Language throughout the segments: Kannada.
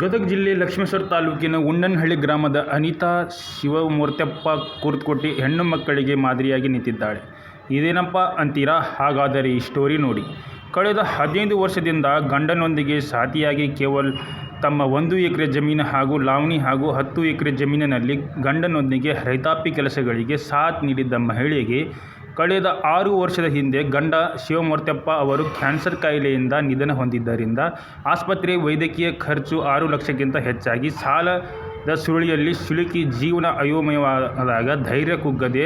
ಗದಗ ಜಿಲ್ಲೆ ಲಕ್ಷ್ಮೇಶ್ವರ ತಾಲೂಕಿನ ಉಂಡನಹಳ್ಳಿ ಗ್ರಾಮದ ಅನಿತಾ ಶಿವಮೂರ್ತಿಯಪ್ಪ ಕುರ್ತಕೋಟಿ ಹೆಣ್ಣು ಮಕ್ಕಳಿಗೆ ಮಾದರಿಯಾಗಿ ನಿಂತಿದ್ದಾಳೆ. ಇದೇನಪ್ಪ ಅಂತೀರಾ? ಹಾಗಾದರೆ ಈ ಸ್ಟೋರಿ ನೋಡಿ. ಕಳೆದ ಹದಿನೈದು ವರ್ಷದಿಂದ ಗಂಡನೊಂದಿಗೆ ಸಾತಿಯಾಗಿ ಕೇವಲ ತಮ್ಮ ಒಂದು ಎಕರೆ ಜಮೀನು ಹಾಗೂ ಲಾವಣಿ ಹಾಗೂ ಹತ್ತು ಎಕರೆ ಜಮೀನಿನಲ್ಲಿ ಗಂಡನೊಂದಿಗೆ ರೈತಾಪಿ ಕೆಲಸಗಳಿಗೆ ಸಾಥ್ ನೀಡಿದ್ದ ಮಹಿಳೆಗೆ ಕಳೆದ ಆರು ವರ್ಷದ ಹಿಂದೆ ಗಂಡ ಶಿವಮೂರ್ತಪ್ಪ ಅವರು ಕ್ಯಾನ್ಸರ್ ಕಾಯಿಲೆಯಿಂದ ನಿಧನ ಹೊಂದಿದ್ದರಿಂದ ಆಸ್ಪತ್ರೆ ವೈದ್ಯಕೀಯ ಖರ್ಚು ಆರು ಲಕ್ಷಕ್ಕಿಂತ ಹೆಚ್ಚಾಗಿ ಸಾಲದ ಸುರುಳಿಯಲ್ಲಿ ಸಿಲುಕಿ ಜೀವನ ಅಯೋಮಯವಾದಾಗ ಧೈರ್ಯ ಕುಗ್ಗದೆ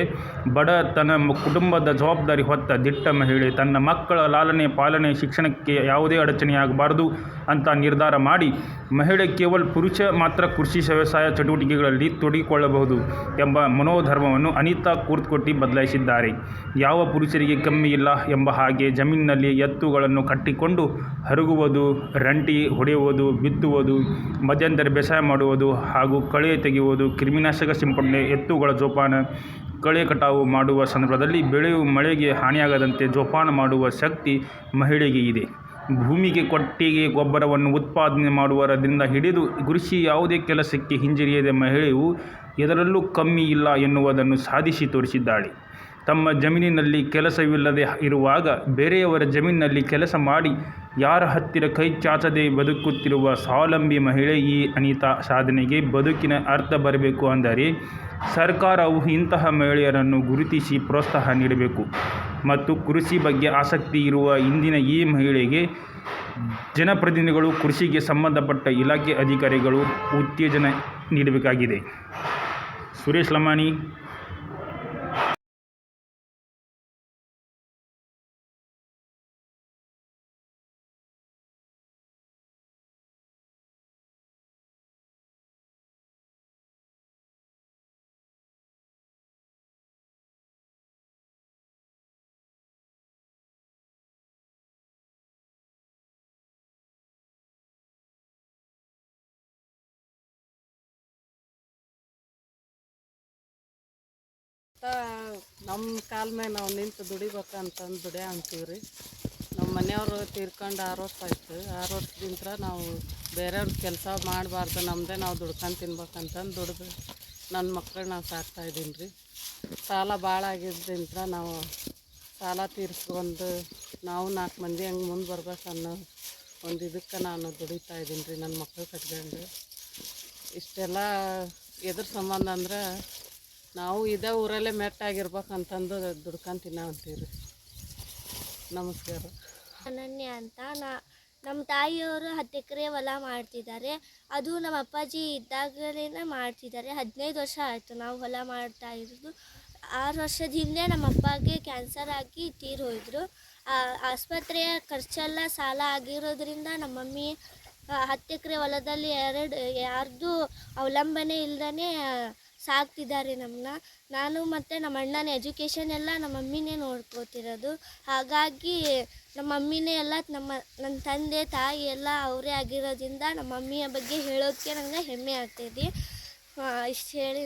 ಬಡ ತನ್ನ ಕುಟುಂಬದ ಜವಾಬ್ದಾರಿ ಹೊತ್ತ ದಿಟ್ಟ ಮಹಿಳೆ ತನ್ನ ಮಕ್ಕಳ ಲಾಲನೆ ಪಾಲನೆ ಶಿಕ್ಷಣಕ್ಕೆ ಯಾವುದೇ ಅಡಚಣೆಯಾಗಬಾರದು ಅಂತ ನಿರ್ಧಾರ ಮಾಡಿ ಮಹಿಳೆ ಕೇವಲ ಪುರುಷ ಮಾತ್ರ ಕೃಷಿ ವ್ಯವಸಾಯ ಚಟುವಟಿಕೆಗಳಲ್ಲಿ ತೊಡಗಿಕೊಳ್ಳಬಹುದು ಎಂಬ ಮನೋಧರ್ಮವನ್ನು ಅನಿತಾ ಕೂರ್ತ್ಕೊಟ್ಟಿ ಬದಲಾಯಿಸಿದ್ದಾರೆ. ಯಾವ ಪುರುಷರಿಗೆ ಕಮ್ಮಿ ಇಲ್ಲ ಎಂಬ ಹಾಗೆ ಜಮೀನಿನಲ್ಲಿ ಎತ್ತುಗಳನ್ನು ಕಟ್ಟಿಕೊಂಡು ಹರಗುವುದು, ರಂಟಿ ಹೊಡೆಯುವುದು, ಬಿತ್ತುವುದು, ಮಧ್ಯಂತರ ಬೇಸಾಯ ಮಾಡುವುದು ಹಾಗೂ ಕಳೆ ತೆಗೆಯುವುದು ಕ್ರಿಮಿನಾಶಕ ಸಿಂಪಡಣೆ, ಎತ್ತುಗಳ ಜೋಪಾನ, ಕಳೆ ಕಟಾವು ಮಾಡುವ ಸಂದರ್ಭದಲ್ಲಿ ಬೆಳೆಯು ಮಳೆಗೆ ಹಾನಿಯಾಗದಂತೆ ಜೋಪಾನ ಮಾಡುವ ಶಕ್ತಿ ಮಹಿಳೆಗೆ ಇದೆ. ಭೂಮಿಗೆ ಕೊಟ್ಟಿಗೆ ಗೊಬ್ಬರವನ್ನು ಉತ್ಪಾದನೆ ಮಾಡುವುದರಿಂದ ಹಿಡಿದು ಕೃಷಿ ಯಾವುದೇ ಕೆಲಸಕ್ಕೆ ಹಿಂಜರಿಯದ ಮಹಿಳೆಯು ಎದರಲ್ಲೂ ಕಮ್ಮಿ ಇಲ್ಲ ಎನ್ನುವುದನ್ನು ಸಾಧಿಸಿ ತೋರಿಸಿದ್ದಾಳೆ. ತಮ್ಮ ಜಮೀನಿನಲ್ಲಿ ಕೆಲಸವಿಲ್ಲದೆ ಇರುವಾಗ ಬೇರೆಯವರ ಜಮೀನಿನಲ್ಲಿ ಕೆಲಸ ಮಾಡಿ ಯಾರ ಹತ್ತಿರ ಕೈ ಚಾಚದೆ ಬದುಕುತ್ತಿರುವ ಸ್ವಾವಲಂಬಿ ಮಹಿಳೆ ಈ ಅನಿತಾ ಸಾಧನೆಗೆ ಬದುಕಿನ ಅರ್ಥ ಬರಬೇಕು ಅಂದರೆ ಸರ್ಕಾರವು ಇಂತಹ ಮಹಿಳೆಯರನ್ನು ಗುರುತಿಸಿ ಪ್ರೋತ್ಸಾಹ ನೀಡಬೇಕು. ಮತ್ತು ಕೃಷಿ ಬಗ್ಗೆ ಆಸಕ್ತಿ ಇರುವ ಇಂದಿನ ಈ ಮಹಿಳೆಗೆ ಜನಪ್ರತಿನಿಧಿಗಳು, ಕೃಷಿಗೆ ಸಂಬಂಧಪಟ್ಟ ಇಲಾಖೆ ಅಧಿಕಾರಿಗಳು ಉತ್ತೇಜನ ನೀಡಬೇಕಾಗಿದೆ. ಸುರೇಶ್ ಲಮಾಣಿ ನಮ್ಮ ಕಾಲ ಮೇಲೆ ನಾವು ನಿಂತು ದುಡಿಬೇಕಂತಂದು ದುಡಿಯ ಅಂತೀವಿ ರೀ. ನಮ್ಮ ಮನೆಯವರು ತೀರ್ಕೊಂಡು ಆರು ವರ್ಷ ಆಯ್ತು. ಆರು ವರ್ಷದಿಂದ ನಾವು ಬೇರೆಯವ್ರ ಕೆಲಸ ಮಾಡಬಾರ್ದು ನಮ್ಮದೇ ನಾವು ದುಡ್ಕೊಂಡು ತಿನ್ಬೇಕಂತಂದು ದುಡ್ದು ನನ್ನ ಮಕ್ಕಳು ನಾವು ಸಾಕ್ತಾ ಇದ್ದೀನಿ ರೀ. ಸಾಲ ಭಾಳ ಆಗಿದ್ದರಿಂದ ನಾವು ಸಾಲ ತೀರಿಸ್ಕೊಂಡು ನಾವು ನಾಲ್ಕು ಮಂದಿ ಹಂಗೆ ಮುಂದೆ ಬರ್ಬೇಕು ಅನ್ನೋ ಒಂದು ಇದಕ್ಕೆ ನಾನು ದುಡಿತಾ ಇದ್ದೀನಿ ರೀ ನನ್ನ ಮಕ್ಕಳು ಕಟ್ಕೊಂಡು. ಇಷ್ಟೆಲ್ಲ ಎದುರು ಸಂಬಂಧ ಅಂದ್ರೆ ನಾವು ಇದೇ ಊರಲ್ಲೇ ಮೆಟ್ಟಾಗಿರ್ಬೇಕಂತಂದು ದುಡ್ಕೊಂಡು ತಿನ್ನವಂತೀವಿ ರೀ ನಮಸ್ಕಾರ. ಅನನ್ಯ ಅಂತ ನಾ, ನಮ್ಮ ತಾಯಿಯವರು ಹತ್ತು ಎಕರೆ ಹೊಲ ಮಾಡ್ತಿದ್ದಾರೆ. ಅದು ನಮ್ಮ ಅಪ್ಪಾಜಿ ಇದ್ದಾಗಲೇ ಮಾಡ್ತಿದ್ದಾರೆ. ಹದಿನೈದು ವರ್ಷ ಆಯಿತು ನಾವು ಹೊಲ ಮಾಡ್ತಾ ಇರೋದು. ಆರು ವರ್ಷದ ಹಿಂದೆ ನಮ್ಮ ಅಪ್ಪಗೆ ಕ್ಯಾನ್ಸರ್ ಆಗಿ ತೀರ್ ಹೋಯಿದ್ರು. ಆಸ್ಪತ್ರೆಯ ಖರ್ಚೆಲ್ಲ ಸಾಲ ಆಗಿರೋದ್ರಿಂದ ನಮ್ಮ ಮಮ್ಮಿ ಹತ್ತು ಎಕರೆ ಹೊಲದಲ್ಲಿ ಎರಡು, ಯಾರ್ದು ಅವಲಂಬನೆ ಇಲ್ದೇ ಸಾಕ್ತಿದ್ದಾರೆ ನಮ್ಮನ್ನ ನಾನು ಮತ್ತು ನಮ್ಮ ಅಣ್ಣನ ಎಜುಕೇಷನ್ ಎಲ್ಲ ನಮ್ಮ ಮಮ್ಮಿನೇ ನೋಡ್ಕೋತಿರೋದು. ಹಾಗಾಗಿ ನಮ್ಮ ಮಮ್ಮಿನೇ ಎಲ್ಲ ನಮ್ಮ ನನ್ನ ತಂದೆ, ತಾಯಿ ಎಲ್ಲ ಅವರೇ ಆಗಿರೋದ್ರಿಂದ ನಮ್ಮ ಮಮ್ಮಿಯ ಬಗ್ಗೆ ಹೇಳೋದಕ್ಕೆ ನನಗೆ ಹೆಮ್ಮೆ ಆಗ್ತೈತಿ ಇಷ್ಟು ಹೇಳಿ.